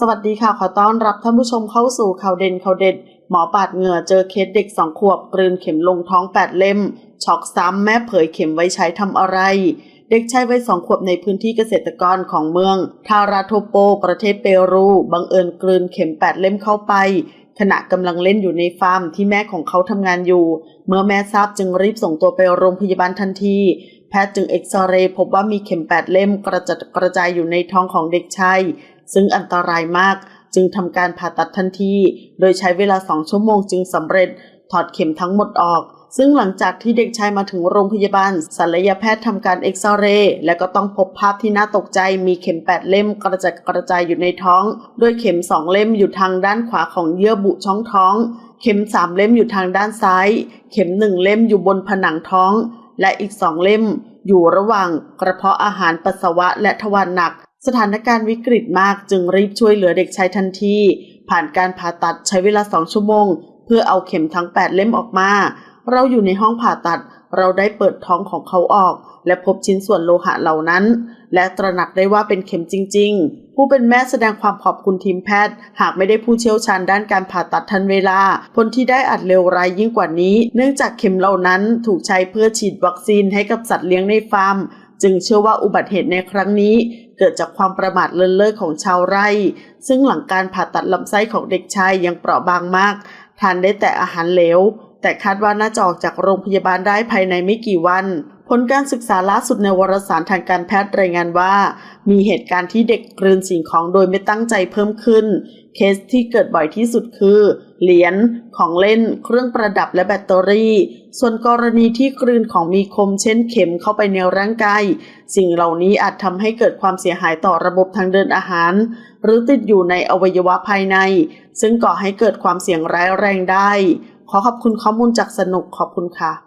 สวัสดีค่ะ ขอต้อนรับท่านผู้ชมเข้าสู่ข่าวเด่นข่าวเด็ด หมอปาดเหงื่อเจอเคสเด็กสองขวบกลืนเข็มลงท้องแปดเล่ม ช็อกซ้ำแม่เผยเข็มไว้ใช้ทำอะไร เด็กชายวัยสองขวบในพื้นที่เกษตรกรของเมือง ทาราโทโป ประเทศเปรูบังเอิญกลืนเข็มแปดเล่มเข้าไป ขณะกำลังเล่นอยู่ในฟาร์มที่แม่ของเขาทำงานอยู่ เมื่อแม่ทราบจึงรีบส่งตัวไปโรงพยาบาลทันทีแพทย์จึงเอ็กซเรย์พบว่ามีเข็มแปดเล่มกระจัดกระจายอยู่ในท้องของเด็กชาย ซึ่งอันตรายมากจึงทำการผ่าตัดทันที โดยใช้เวลาสองชั่วโมงจึงสำเร็จ ถอดเข็มทั้งหมดออก ซึ่งหลังจากที่เด็กชายมาถึงโรงพยาบาลศัลยแพทย์ทำการเอ็กซเรย์และก็ต้องพบภาพที่น่าตกใจ มีเข็มแปดเล่มกระจัดกระจายอยู่ในท้องโดยเข็มสองเล่มอยู่ทางด้านขวาของเยื่อบุช่องท้อง เข็มสามเล่มอยู่ทางด้านซ้าย เข็มหนึ่งเล่มอยู่บนผนังท้อง และอีกสองเล่ม อยู่ระหว่างกระเพาะอาหารปัสสาวะและทวารหนัก สถานการณ์วิกฤตมากจึงรีบช่วยเหลือเด็กชายทันที ผ่านการผ่าตัดใช้เวลาสองชั่วโมง เพื่อเอาเข็มทั้ง 8 เล่มออกมา เราอยู่ในห้องผ่าตัด เราได้เปิดท้องของเขาออก และพบชิ้นส่วนโลหะเหล่านั้น และตระหนักได้ว่าเป็นเข็มจริง ๆ ผู้เป็นแม่แสดงความขอบคุณทีมแพทย์ หากไม่ได้ผู้เชี่ยวชาญด้านการผ่าตัดทันเวลา ผลที่ได้อาจเลวร้ายยิ่งกว่านี้ เนื่องจากเข็มเหล่านั้นถูกใช้เพื่อฉีดวัคซีนให้กับสัตว์เลี้ยงในฟาร์ม จึงเชื่อว่าอุบัติเหตุในครั้งนี้เกิดจากความประมาทเลินเล่อของชาวไร่ ซึ่งหลังการผ่าตัดลำไส้ของเด็กชายยังเปราะบางมาก ทานได้แต่อาหารเหลว แต่คาดว่าน่าจะออกจากโรงพยาบาลได้ภายในไม่กี่วัน ผลการศึกษาล่าสุดในวารสารทางการแพทย์รายงานว่า มีเหตุการณ์ที่เด็กกลืนสิ่งของโดยไม่ตั้งใจเพิ่มขึ้น เคสที่เกิดบ่อยที่สุดคือ เหรียญของเล่น เครื่องประดับและแบตเตอรี่ ส่วนกรณีที่กลืนของมีคมเช่นเข็มเข้าไปในร่างกาย สิ่งเหล่านี้อาจทำให้เกิดความเสียหายต่อระบบทางเดินอาหาร หรือติดอยู่ในอวัยวะภายใน ซึ่งก่อให้เกิดความเสี่ยงร้ายแรงได้ ขอขอบคุณข้อมูลจากสนุกขอบคุณค่ะ